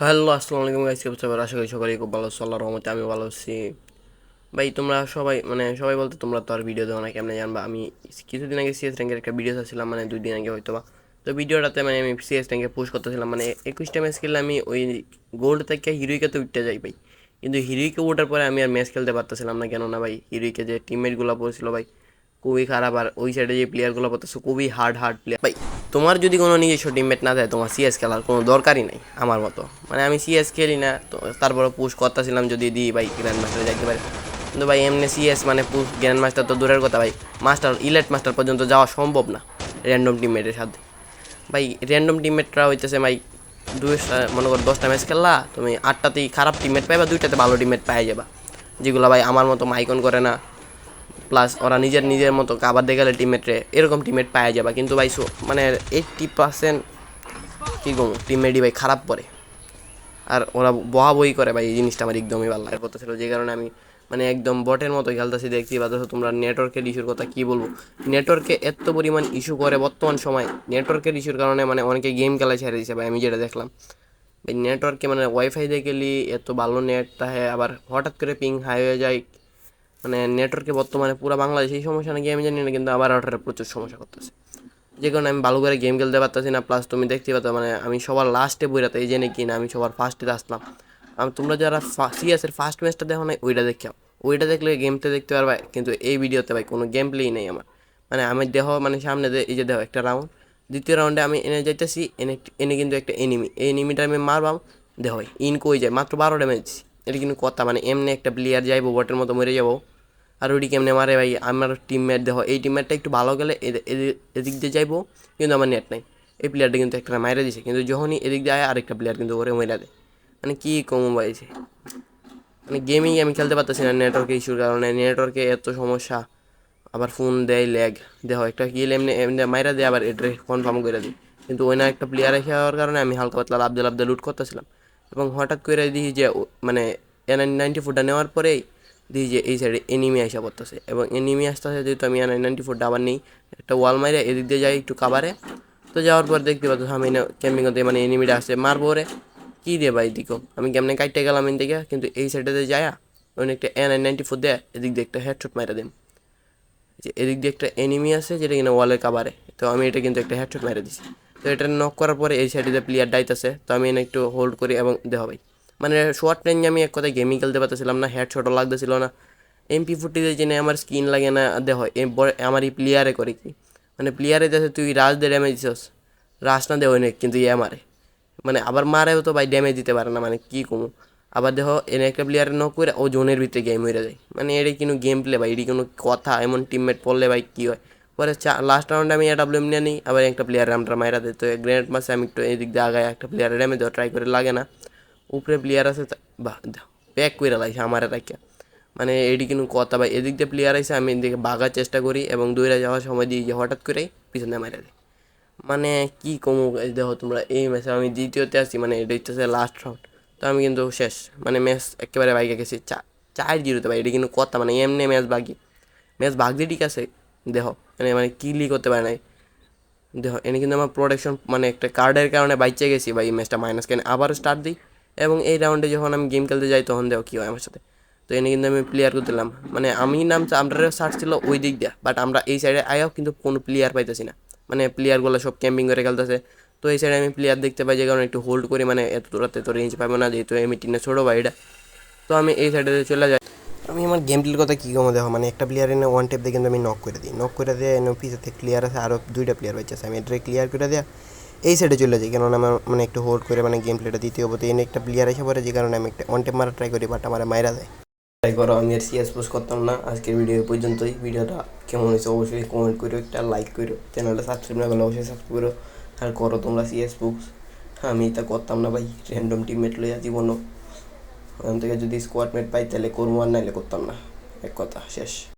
Hello আসসালামু আলাইকুম guys কেমন আছো আশা করি সকলেই খুব ভালো আছো। আল্লাহর রহমতে আমি ভালো আছি। ভাই, তোমরা সবাই মানে সবাই বলতে তোমরা তো আর ভিডিও দেও না, কেমনে জানবা? আমি কিছুদিন আগে সিএস র্যাঙ্কের একটা ভিডিও চাচ্ছিলাম মানে দুই দিন আগে হয়তো বা তো ভিডিওটাতে মানে আমি সিএস র্যাঙ্কে পুশ করতেছিলাম মানে একুশটা ম্যাচ খেললে আমি ওই গোল্ড থেকে হিরোইকে তো উঠতে যাই ভাই। কিন্তু হিরোইকে ওঠার পরে আমি আর ম্যাচ খেলতে পারতেছিলাম না কেন না ভাই হিরোইকে যে টিমমেটগুলো পড়ছিল ভাই, খুবই খারাপ। আর ওই সাইডে যে প্লেয়ারগুলো পড়তেছে, খুবই হার্ড হার্ড প্লেয়ার ভাই তোমার যদি কোনো নিজস্ব টিমমেট না থাকে, তোমার সিএস খেলার কোনো দরকারই নাই, আমার মতো। মানে আমি সিএস খেলি না, তো তারপরে পুশ করতেছিলাম যদি দিই, ভাই গ্র্যান্ড মাস্টারে যাইতে পারে। কিন্তু ভাই, এমনি সিএস মানে পুশ গ্র্যান্ড মাস্টার তো দূরের কথা, ভাই। মাস্টার ইলেট মাস্টার পর্যন্ত যাওয়া সম্ভব না র্যান্ডম টিমমেটের সাথে। ভাই র্যান্ডম টিমমেটরা হইতেছে, ভাই, দুই মনে করো দশটা ম্যাচ খেললা তুমি আটটাতেই খারাপ টিমমেট পাইবা, দুইটাতে ভালো টিমমেট পাই যাবা। যেগুলো ভাই, আমার মতো মাইকন করে না। প্লাস ওরা নিজের নিজের মতো কাবার দিয়ে গেলে টিমমেটরে এরকম টিমমেট পাওয়া যাবে। কিন্তু ভাই মানে এইটটি পার্সেন্ট কী কম টিমমেটই ভাই খারাপ পড়ে। আর ওরা বহা বই করে ভাই এই জিনিসটা আমার একদমই ভালো লাগে। করতেছিল যে কারণে আমি মানে একদম বটের মতো খেলতেছি দেখছি বা ধরো তোমরা নেটওয়ার্কের ইস্যুর কথা কী বলব। নেটওয়ার্কে এত পরিমাণ ইস্যু করে বর্তমান সময় নেটওয়ার্কের ইস্যুর কারণে মানে অনেকে গেম খেলা ছেড়ে দিছে ভাই, আমি যেটা দেখলাম। নেটওয়ার্কে মানে ওয়াইফাই দিয়ে এত ভালো নেট তাহে আবার হঠাৎ করে পিং হাই হয়ে যায় মানে নেটওয়ার্কে বর্তমানে পুরো বাংলাদেশে এই সমস্যা নাকি, আমি জানি না, কিন্তু আবার ওটার প্রচুর সমস্যা করতেছে। যে কারণে আমি ভালো করে গেম খেলতে পারতেছি না প্লাস তুমি দেখতে পাচ্ছ মানে আমি সবার লাস্টে বইরাতে এই জেনে কি না আমি সবার ফার্স্টে আসলাম। আমি, তোমরা যারা সিএসের ফার্স্ট ম্যাচটা দেখো না ওইটা দেখাও ওইটা দেখলে গেমতে দেখতে পারবা, কিন্তু এই ভিডিওতে ভাই কোনো গেম প্লেই নেই আমার। মানে আমি দেহ মানে সামনে এই যে দেহ, একটা রাউন্ড দ্বিতীয় রাউন্ডে আমি এনে যাইতেছি, এনে এনে কিন্তু একটা এনিমি এই এনিমিটা আমি মারবাম, দেহ ইন কই যায়? মাত্র বারো ড্যামেজ এটা কিন্তু কথা মানে এমনি একটা প্লেয়ার যাইবো বটের মতো মরে যাব। আর ওইটি কেমনে মারে ভাই? আমার টিমমেট দেখো, এই টিমমেটটা একটু ভালো গেলে এদ- এদি- এদিক দিয়ে যাইবো, কিন্তু আমার নেট নাই। এই প্লেয়ারটা কিন্তু একটা মাইরে দিছে, কিন্তু যখনই এদিক দিয়ে আয়, আরেকটা প্লেয়ার কিন্তু ওরে মেরা দেয়। মানে কী কম পাইছে মানে গেমিং আমি খেলতে পারতেছি না নেটওয়ার্কের ইস্যুর কারণে। নেটওয়ার্কে এত সমস্যা, আবার ফোন দেয় ল্যাগ দেখো, একটা কিল এমনি এমনি মাইরা দেয়, আবার এটা কনফার্ম করে দিই কিন্তু ওই না একটা প্লেয়ার রেখে হওয়ার কারণে আমি হালকা পাতলা লাভদে লাভদে লুট করতেছিলাম। এবং হঠাৎ করে দিই যে মানে এন নাইনটি ফোরটা নেওয়ার পরেই দিই যে এই সাইডে এনিমি আসা পড়তেছে। এবং এনিমি আসতেছে যেহেতু আমি এন নাইনটি ফোর ডাবার নেই, একটা ওয়াল মাইরে এদিক দিয়ে যাই একটু কাবারে তো যাওয়ার পর দেখতে পাচ্ছ, আমি ক্যাম্পিং করতে মানে এনিমিটা আসছে। মারবো রে কী রে ভাই দিকো আমি কেমনে কাটতে গেলাম এন থেকে কিন্তু এই সাইডে যায় ওই একটা এন নাইনটি ফোর দেয়, এদিক দিয়ে একটা হেডশট মাইরা দিম। যে এদিক দিয়ে একটা এনিমি আছে, যেটা কিনা ওয়ালের কাবারে তো আমি এটা কিন্তু একটা হেডশট মেরে দিছি। তো এটা নক করার পরে এই সাইডে প্লেয়ার ডাইতেছে, তো আমি এনে একটু হোল্ড করি এবং দেওয়া ভাই। মানে শর্ট রেঞ্জে আমি এক কথায় গেমিং খেলতে পারতেছিলাম না হেডশটও লাগতেছিল না। এমপি ফুটিতে জেনে আমার স্কিন লাগে না, দেহ আমার এই প্লেয়ারে করে কি। মানে প্লেয়ারে দেখে তুই রাজ দে ড্যামেজ দিছস রাজ না দেওয়া নেই, কিন্তু ইয়ে মারে মানে আবার মারেও তো ভাই ড্যামেজ দিতে পারে না মানে কী কমু। আবার দেখো এনে একটা প্লেয়ারে ন করে, ও জোনের ভিতরে গেম হয়ে যায়। মানে এটা কোনো গেম প্লে ভাই এটি কোনো কথা, এমন টিমমেট পড়লে ভাই কী হয়? পরে চা লাস্ট রাউন্ডে আমি ডাব্লিউ এম নিয়ে নিই, আবার একটা প্লেয়ার আমরা মাইরা দিই তো গ্রেনেড মাসে আমি একটু এদিক দিয়ে আগায় একটা প্লেয়ারের ড্যামেজ দেওয়া ট্রাই করে, লাগে না। উপরে প্লেয়ার আছে প্যাক করে লাগছে আমার রাখিয়া মানে এটি কিন্তু কথা ভাই এদিক দিয়ে প্লেয়ার আছে আমি এদিকে বাগার চেষ্টা করি এবং দৌড়ে যাওয়ার সময় দিয়ে যে হঠাৎ করেই পিছনে মারা দিই মানে কি কমু দেখো তোমরা, এই ম্যাচে আমি দ্বিতীয়তে আছি মানে এটা হচ্ছে লাস্ট রাউন্ড তো আমি কিন্তু শেষ মানে ম্যাচ একেবারে বাইকে গেছি, চা চার জিরোতে ভাই, এটা কিন্তু কথা মানে এমনি ম্যাচ বাকি। ম্যাচ ভাগদি ঠিক আছে, দেখো মানে মানে কিলি করতে পারে নাই। দেখো, এনে কিন্তু আমার প্রোটেকশন মানে একটা কার্ডের কারণে বাইচে গেছি ভাই এই ম্যাচটা মাইনাস কেন আবার স্টার্ট দিই। এবং এই রাউন্ডে যখন আমি গেম খেলতে যাই, তখন দেখো কী হয় আমার সাথে। তো এনে কিন্তু আমি প্লেয়ার করতেলাম মানে আমি নাম আমরা সার্চ ছিল ওই দিক দিয়ে বাট আমরা এই সাইডে আয়াও কিন্তু কোনো প্লেয়ার পাইতেছি না। মানে প্লেয়ারগুলো সব ক্যাম্পিং করে খেলতেছে। তো এই সাইডে আমি প্লেয়ার দেখতে পাই যে, কারণে একটু হোল্ড করি মানে এত দূরাতে তো রেঞ্জ পাবো না, যেহেতু এমি টিনে ছোটো এটা। তো আমি এই সাইডে চলে যাই। আমি আমার গেম প্লের কথা কী কমে দেখো মানে একটা প্লেয়ার এনে ওয়ান টেপ দিয়ে কিন্তু আমি নক করে দিই। নক করে দিয়ে পিছাতে ক্লিয়ার আছে আরও দুইটা প্লেয়ার বেঁচে আমি এটা ক্লিয়ার করে দেওয়া এই সাইডে চলে যাই, কেননা আমার মানে একটু হোল্ড করে মানে গেম প্লেটা দ্বিতীয় পথে এনে একটা প্লেয়ার এসে পড়ে, যে কারণে আমি একটা ওয়ান মারা ট্রাই করি বাট আমার মাইরা যায় ট্রাই করো, আমি আর সিএস পোস্ট করতাম না, আজকের ভিডিও পর্যন্তই। ভিডিওটা কেমন হয়েছে অবশ্যই কমেন্ট করো একটা লাইক করো চ্যানেলটা সাবস্ক্রাইব না করলে অবশ্যই সাবস্ক্রাইব করো। আর করো তোমরা সিএস বুকস আমি তা করতাম না ভাই র্যান্ডম টিমমেট লইয়া জীবনও। ওখান থেকে যদি স্কোয়াড মেট পাই, তাহলে করব আর নাইলে করতাম না। এক কথা, শেষ।